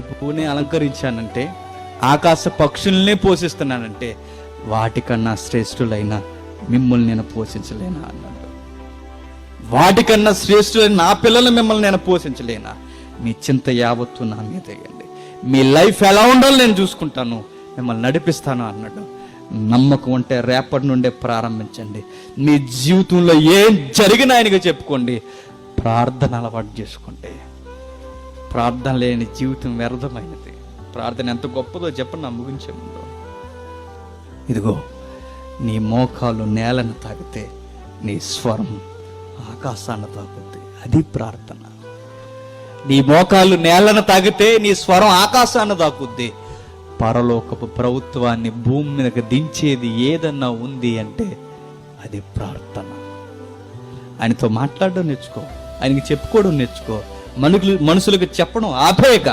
భూమిని అలంకరించానంటే ఆకాశ పక్షుల్నే పోషిస్తున్నానంటే వాటికన్నా శ్రేష్ఠులైన మిమ్మల్ని నేను పోషించలేనా అన్నాడు. వాటికన్నా శ్రేష్ఠులైన నా పిల్లలు మిమ్మల్ని నేను పోషించలేనా? మీ చింత యావత్తు నా మీద వేయండి మీ లైఫ్ ఎలా ఉండాలో నేను చూసుకుంటాను. మిమ్మల్ని నడిపిస్తాను అన్నాడు. నమ్మకం ఉంటే రేపటి నుండే ప్రారంభించండి. మీ జీవితంలో ఏం జరిగినా ఆయనగా చెప్పుకోండి. ప్రార్థన అలవాటు చేసుకోండి. ప్రార్థన లేని జీవితం వ్యర్థమైనది. ప్రార్థన ఎంత గొప్పదో చెప్పండి నా ముగించే ముందు. ఇదిగో నీ మోకాలు నేలను తాకితే నీ స్వరం ఆకాశాన్ని తాకుద్ది అది ప్రార్థన. నీ మోకాలు నేలను తాగితే నీ స్వరం ఆకాశాన్ని తాకుద్ది. పరలోకపు ప్రభుత్వాన్ని భూమి మీదకి దించేది ఏదన్నా ఉంది అంటే అది ప్రార్థన. ఆయనతో మాట్లాడడం నేర్చుకో. ఆయనకి చెప్పుకోవడం నేర్చుకో. మనుషులకు చెప్పడం ఆపేక